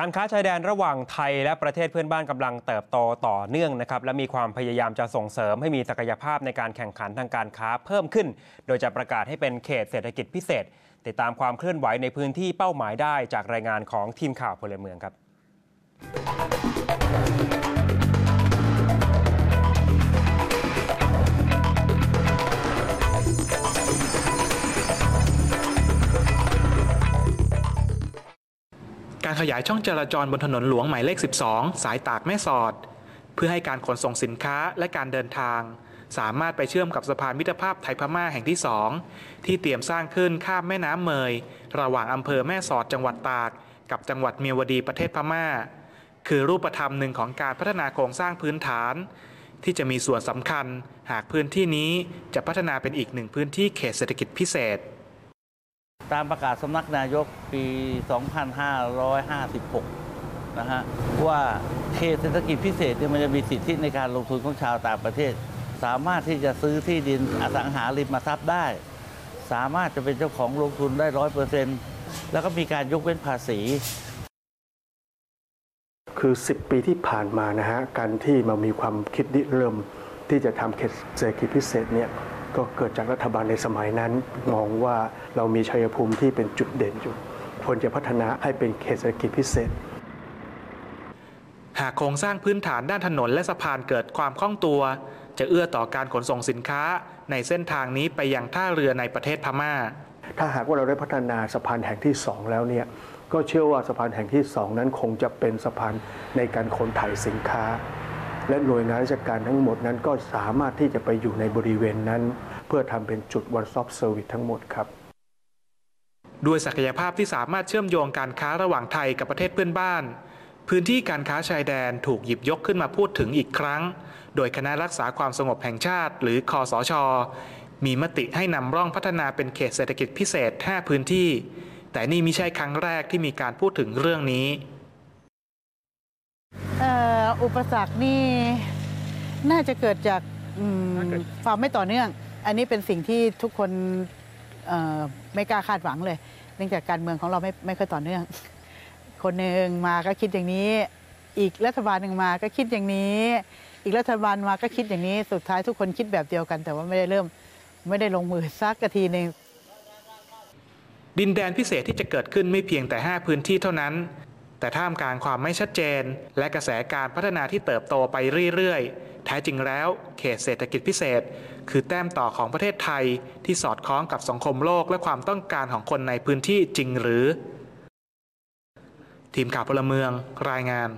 การค้าชายแดนระหว่างไทยและประเทศเพื่อนบ้านกำลังเติบโตต่อเนื่องนะครับและมีความพยายามจะส่งเสริมให้มีศักยภาพในการแข่งขันทางการค้าเพิ่มขึ้น โดยจะประกาศให้เป็นเขตเศรษฐกิจพิเศษ ติดตามความเคลื่อนไหวในพื้นที่เป้าหมายได้จากรายงานของทีมข่าวพลเมืองครับ การขยายช่องจราจรบนถนนหลวงหมายเลข 12 สายตากแม่สอด เพื่อให้การขนส่งสินค้าและการเดินทาง สามารถไปเชื่อมกับสะพานมิตรภาพไทยพม่าแห่งที่ 2 ที่เตรียมสร้างขึ้นข้ามแม่น้ำเมย ระหว่างอำเภอแม่สอดจังหวัดตาก กับจังหวัดเมียวดีประเทศพม่า คือรูปธรรมหนึ่งของการพัฒนาโครงสร้างพื้นฐาน ที่จะมีส่วนสำคัญ หากพื้นที่นี้จะพัฒนาเป็นอีกหนึ่งพื้นที่เขตเศรษฐกิจพิเศษ ตามประกาศสำนักนายกปี 2556 นะฮะว่าเขตเศรษฐกิจพิเศษเนี่ยมันจะมีสิทธิในการลงทุนของชาวต่างประเทศ สามารถที่จะซื้อที่ดินอสังหาริมทรัพย์ได้ สามารถจะเป็นเจ้าของลงทุนได้ร้อยเปอร์เซ็นต์แล้วก็มีการยกเว้นภาษีคือ 10 ปีที่ผ่านมานะฮะการที่มามีความคิดริเริ่มที่จะทำเขตเศรษฐกิจพิเศษเนี่ย ก็เกิดจากรัฐบาลในสมัยนั้น มองว่าเรามีชัยภูมิที่เป็นจุดเด่นอยู่ควรจะพัฒนาให้เป็นเขตเศรษฐกิจพิเศษ หากโครงสร้างพื้นฐานด้านถนนและสะพานเกิดความคล่องตัว จะเอื้อต่อการขนส่งสินค้าในเส้นทางนี้ไปยังท่าเรือในประเทศพม่า ถ้าหากว่าเราได้พัฒนาสะพานแห่งที่ 2 แล้วเนี่ยก็เชื่อว่าสะพานแห่งที่ 2 นั้นคงจะเป็นสะพานในการขนถ่ายสินค้า และหน่วยงานราชการทั้งหมดนั้นก็สามารถที่จะไปอยู่ในบริเวณนั้น เพื่อทำเป็นจุด one stop service ทั้งหมดครับด้วยศักยภาพที่สามารถเชื่อมโยงการค้าระหว่างไทยกับประเทศเพื่อนบ้าน พื้นที่การค้าชายแดนถูกหยิบยกขึ้นมาพูดถึงอีกครั้ง โดยคณะรักษาความสงบแห่งชาติ หรือคอสช มีมติให้นำร่องพัฒนาเป็นเขตเศรษฐกิจพิเศษ 5 พื้นที่ แต่นี่ไม่ใช่ครั้งแรกที่มีการพูดถึงเรื่องนี้ อุปสรรคนี่น่าจะเกิดจากอืมความไม่ต่อเนื่อง อันนี้เป็นสิ่งที่ทุกคนเอ่อไม่กล้าคาดหวังเลย เนื่องจากการเมืองของเราไม่ไม่ค่อยต่อเนื่อง คนหนึ่งมาก็คิดอย่างนี้ อีกรัฐบาลหนึ่งมาก็คิดอย่างนี้ อีกรัฐบาลมาก็คิดอย่างนี้ สุดท้ายทุกคนคิดแบบเดียวกัน แต่ว่าไม่ได้เริ่มไม่ได้ลงมือสักกะทีหนึ่งดินแดนพิเศษที่จะเกิดขึ้นไม่เพียงแต่ 5 พื้นที่เท่านั้น แต่ท่ามกลางความไม่ชัดเจน และกระแสการพัฒนาที่เติบโตไปเรื่อยๆ แท้จริงแล้วเขตเศรษฐกิจพิเศษ คือแต้มต่อของประเทศไทย ที่สอดคล้องกับสังคมโลกและความต้องการของคนในพื้นที่จริงหรือ ทีมข่าวพลเมืองรายงาน